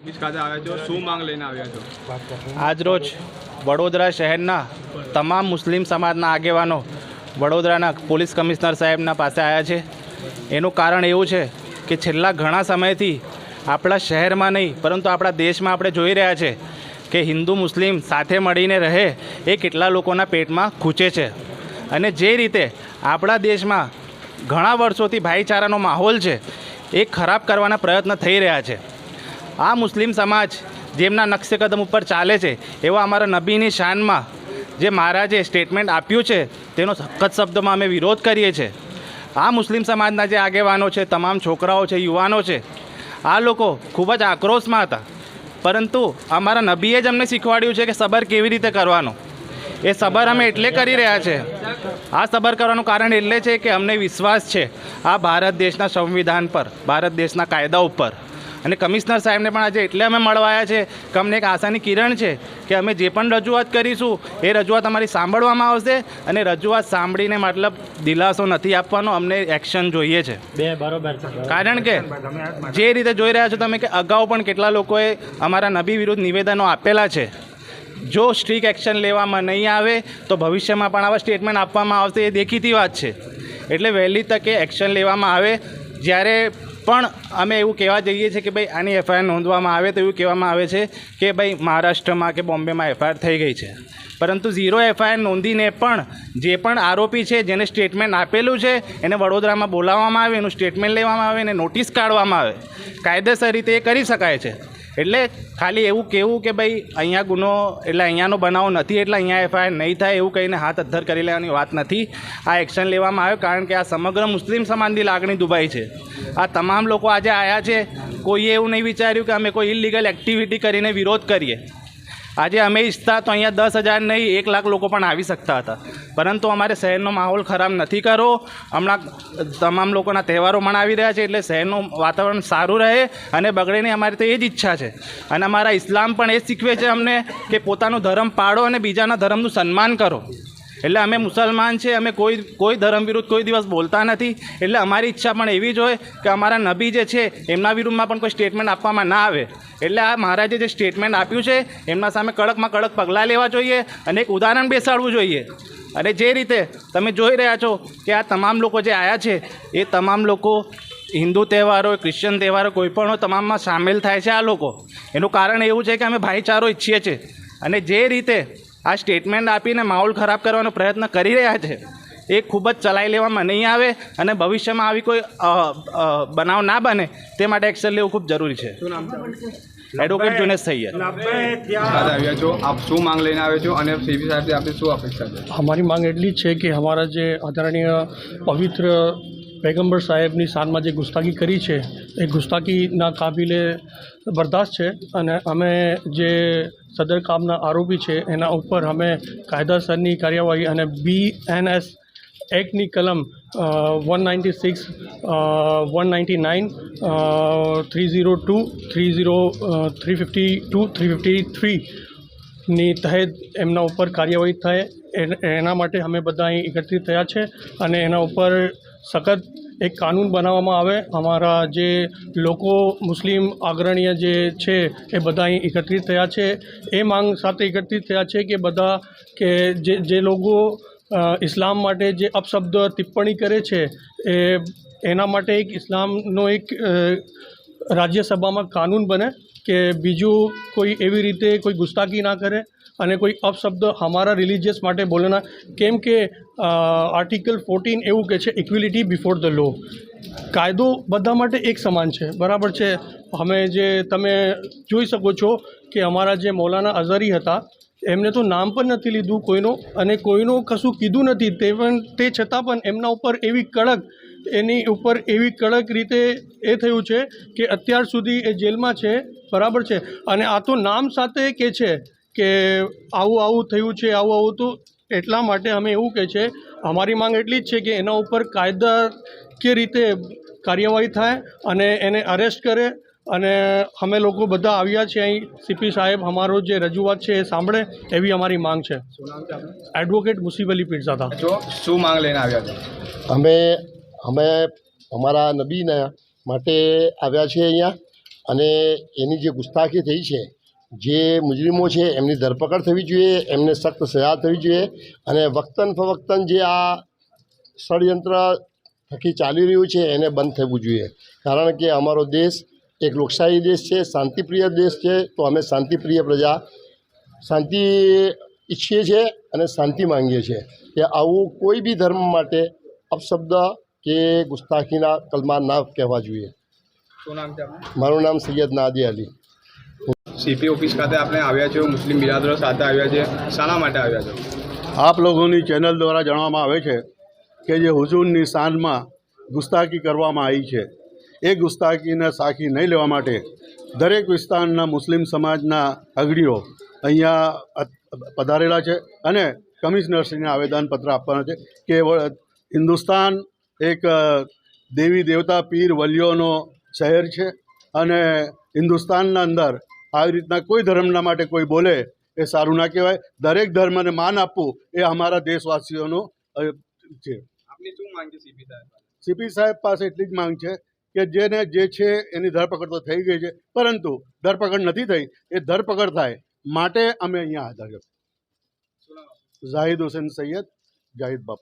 Office ખાતે આજરોજ વડોદરા શહેરના તમામ મુસ્લિમ સમાજના આગેવાનો વડોદરાના પોલીસ કમિશનર સાહેબના પાસે આવ્યા છે. એનું કારણ એવું છે કે છેલ્લા ઘણા સમયથી આપણા શહેરમાં નહીં, પરંતુ આપણા દેશમાં આપણે જોઈ રહ્યા છે કે હિન્દુ મુસ્લિમ સાથે મળીને રહે એ કેટલા લોકોના પેટમાં ખૂંચે છે. અને જે રીતે આપણા દેશમાં ઘણા વર્ષોથી ભાઈચારાનો માહોલ છે, એ ખરાબ કરવાના પ્રયત્ન થઈ રહ્યા છે. આ મુસ્લિમ સમાજ જેમના નકશે કદમ ઉપર ચાલે છે, એવા અમારા નબીની શાનમાં જે મહારાજે સ્ટેટમેન્ટ આપ્યું છે, તેનો સખત શબ્દમાં અમે વિરોધ કરીએ છીએ. આ મુસ્લિમ સમાજના જે આગેવાનો છે, તમામ છોકરાઓ છે, યુવાનો છે, આ લોકો ખૂબ જ આક્રોશમાં હતા. પરંતુ અમારા નબીએ જ અમને શીખવાડ્યું છે કે સબર કેવી રીતે કરવાનો. એ સબર અમે એટલે કરી રહ્યા છે. આ સબર કરવાનું કારણ એટલે છે કે અમને વિશ્વાસ છે આ ભારત દેશના સંવિધાન પર, ભારત દેશના કાયદા ઉપર. અને કમિશનર સાહેબને પણ આજે એટલે અમે મળવાયા છે કે અમને એક આશાની કિરણ છે કે અમે જે પણ રજૂઆત કરીશું એ રજૂઆત અમારી સાંભળવામાં આવશે અને રજૂઆત સાંભળીને મતલબ દિલાસો નથી આપવાનો અમને એક્શન જોઈએ છે. બે બરોબર કારણ કે જે રીતે જોઈ રહ્યા છો તમે કે અગાઉ પણ કેટલા લોકોએ અમારા નબી વિરુદ્ધ નિવેદનો આપેલા છે. જો સ્ટ્રીક એક્શન લેવામાં નહીં આવે તો ભવિષ્યમાં પણ આવા સ્ટેટમેન્ટ આપવામાં આવશે એ દેખીતી વાત છે. એટલે વહેલી તકે એક્શન લેવામાં આવે. જ્યારે પણ અમે એવું કહેવા જઈએ છીએ કે ભાઈ આની એફઆઈઆર નોંધવામાં આવે તો એવું કહેવામાં આવે છે કે ભાઈ મહારાષ્ટ્રમાં કે બોમ્બેમાં એફઆઈઆર થઈ ગઈ છે. પરંતુ ઝીરો એફઆઈઆર નોંધીને પણ જે પણ આરોપી છે, જેને સ્ટેટમેન્ટ આપેલું છે, એને વડોદરામાં બોલાવવામાં આવે, એનું સ્ટેટમેન્ટ લેવામાં આવે એને નોટિસ કાઢવામાં આવે. કાયદેસર રીતે એ કરી શકાય છે. એટલે ખાલી એવું કહેવું કે ભાઈ, અહીંયા ગુનો, એટલે અહીંયાનો બનાવ નથી, એટલે અહીંયા એફઆઈઆર નહીં થાય એવું કહીને હાથ અદ્ધર કરી લેવાની વાત નથી. આ એક્શન લેવામાં આવ્યો કારણ કે આ સમગ્ર મુસ્લિમ સમાજની લાગણી દુભાઈ છે. આ તમામ લોકો આજે આવ્યા છે. કોઈએ એવું નહીં વિચાર્યું કે અમે કોઈ ઇલીગલ એક્ટિવિટી કરીને વિરોધ કરીએ. આજે અમે ઈચ્છતા તો અહીંયા દસ હજાર નહીં, એક લાખ લોકો પણ આવી શકતા હતા. પરંતુ અમારે શહેરનો માહોલ ખરાબ નથી કરવો હમણાં તમામ લોકોના તહેવારો મનાવી રહ્યા છે એટલે શહેરનું વાતાવરણ સારું રહે અને બગડે નહીં અમારી તો એ જ ઈચ્છા છે. અને અમારા ઇસ્લામ પણ એ શીખવે છે અમને કે પોતાનો ધર્મ પાળો અને બીજાના ધર્મનું સન્માન કરો. એટલે અમે મુસલમાન છે, અમે કોઈ કોઈ ધર્મ વિરુદ્ધ કોઈ દિવસ બોલતા નથી. એટલે અમારી ઈચ્છા પણ એવી જ હોય કે અમારા નબી જે છે, એમના વિરુદ્ધમાં પણ કોઈ સ્ટેટમેન્ટ આપવામાં ના આવે. એટલે આ મહારાજે જે સ્ટેટમેન્ટ આપ્યું છે, એમના સામે કડકમાં કડક પગલાં લેવા જોઈએ અને એક ઉદાહરણ બેસાડવું જોઈએ. અને જે રીતે તમે જોઈ રહ્યા છો કે આ તમામ લોકો જે આવ્યા છે, એ તમામ લોકો હિન્દુ તહેવારો, ક્રિશ્ચન તહેવારો, કોઈ પણ હોય, તમામમાં સામેલ થાય છે આ લોકો. એનું કારણ એવું છે કે અમે ભાઈચારો ઈચ્છીએ છીએ. અને જે રીતે આ સ્ટેટમેન્ટ આપીને માહોલ ખરાબ કરવાનો પ્રયત્ન કરી રહ્યા છે. એ ખૂબ જ ચલાવી લેવામાં નહીં આવે અને ભવિષ્યમાં આવી કોઈ બનાવ ના બને તે માટે એક્શન લેવું ખૂબ જરૂરી છે. એડવોકેટ જુનેશ સૈયદ. આવ્યા છો. આપ શું માંગ લઈને આવ્યા છો અને સીબી સાહેબથી આપની શું અપેક્ષા છે? અમારી માંગ એટલી જ છે કે અમારા જે આદરણીય પવિત્ર પૈગંબર સાહેબની શાનમાં જે ગુસ્તાખી કરી છે, એ ગુસ્તાખીના કાબિલે બરદાસ્ત છે અને અમે જે સદર કામના આરોપી છે, એના ઉપર અમે કાયદાસરની કાર્યવાહી અને બી એન એસ એક્ટની કલમ one ninety six one ninety nine three zero two three zero three fifty two three fifty three ની તહેત એમના ઉપર કાર્યવાહી થાય, એન- માટે અમે બધા અહીં એકત્રિત થયા છે અને એના ઉપર સખત એક કાનૂન બનાવવામાં આવે. અમારા જે લોકો મુસ્લિમ અગ્રણીય જે છે એ બધા અહીં એકત્રિત થયા છે. એ માંગ સાથે એકત્રિત થયા છે કે બધા કે જે જે લોકો ઇસ્લામ માટે જે અપશબ્દ ટિપ્પણી કરે છે, એ, એના માટે એક ઇસ્લામનો એક રાજ્યસભામાં કાનૂન બને કે બીજું કોઈ એવી રીતે કોઈ ગુસ્તાકી ના કરે અને કોઈ અપશબ્દ અમારા રિલિજિયસ માટે બોલે ના. કેમ કે આર્ટિકલ ફોર્ટીન એવું કે છે ઇક્વિલિટી બિફોર ધ લો કાયદો બધા માટે એક સમાન છે. બરાબર છે? અમે જે તમે જોઈ શકો છો કે અમારા જે મૌલાના અઝહરી હતા, એમને તો નામ પણ નથી લીધું કોઈનું અને કોઈનું કશું કીધું નથી. તે પણ, તે છતાં પણ એમના ઉપર એવી કડક એની ઉપર એવી કડક રીતે એ થયું છે કે અત્યાર સુધી એ જેલમાં છે બરાબર છે. અને આ તો નામ સાથે કે છે કે આવું આવું થયું છે આવું આવું તો એટલા માટે અમે એવું કહે છે અમારી માંગ એટલી જ છે કે એના ઉપર કાયદાકીય રીતે કાર્યવાહી થાય અને એને અરેસ્ટ કરે અને અમે લોકો બધા આવ્યા છીએ અહીં. સીપી સાહેબ અમારો જે રજૂઆત છે એ સાંભળે એવી અમારી માંગ છે. એડવોકેટ મુસીબ અલી પીરઝાદા. શું માંગ લઈને આવ્યા અમે અમે અમારા નબીના માટે આવ્યા છીએ અહીંયા અને એની જે ગુસ્તાખી થઈ છે, જે મુજરિમો છે, એમની ધરપકડ થવી જોઈએ, એમને સખ્ત સજા થવી જોઈએ અને વક્તન ફવક્તન જે આ ષડયંત્ર થકી ચાલી રહ્યું છે, એને બંધ થવું જોઈએ. કારણ કે અમારો દેશ એક લોકશાહી દેશ છે, શાંતિપ્રિય દેશ છે, તો અમે શાંતિપ્રિય પ્રજા, શાંતિ ઈચ્છીએ છીએ અને શાંતિ માંગીએ છીએ કે આવું કોઈ બી ધર્મ માટે અપશબ્દ કે ગુસ્તાખીના કલમા ના કહેવા જોઈએ. શું નામ છે મારું નામ સૈયદ નાદી અલી. સીપી ઓફિસ ખાતે આપણે આવ્યા છે મુસ્લિમ બિરાદરો સાથે આવ્યા છે શાના માટે આવ્યા છે? આપ લોકોની ચેનલ દ્વારા જણાવવામાં આવે છે કે જે હુજૂરની શાનમાં ગુસ્તાખી કરવામાં આવી છે. એ ગુસ્તાખીને સાખી નહીં લેવા માટે દરેક વિસ્તારના મુસ્લિમ સમાજના અગડીઓ અહીંયા પધારેલા છે અને કમિશનરશ્રીને આવેદનપત્ર આપવાના છે કે હિન્દુસ્તાન એક દેવી દેવતા પીર વલીઓનો શહેર છે અને હિન્દુસ્તાનના અંદર આવી રીતના કોઈ ધર્મના માટે કોઈ બોલે એ સારું ના કહેવાય. દરેક ધર્મને માન આપવું એ અમારા દેશવાસીઓનો છે. સીપી સાહેબ? પાસે એટલી જ માંગ છે કે જેને જે છે એની ધરપકડ તો થઈ ગઈ છે પરંતુ ધરપકડ નથી થઈ. એ ધરપકડ થાય માટે અમે અહીંયા હાજર છે શું નામ આપનું? ઝાહિદ હુસેન સૈયદ જાહિદ બાપુ.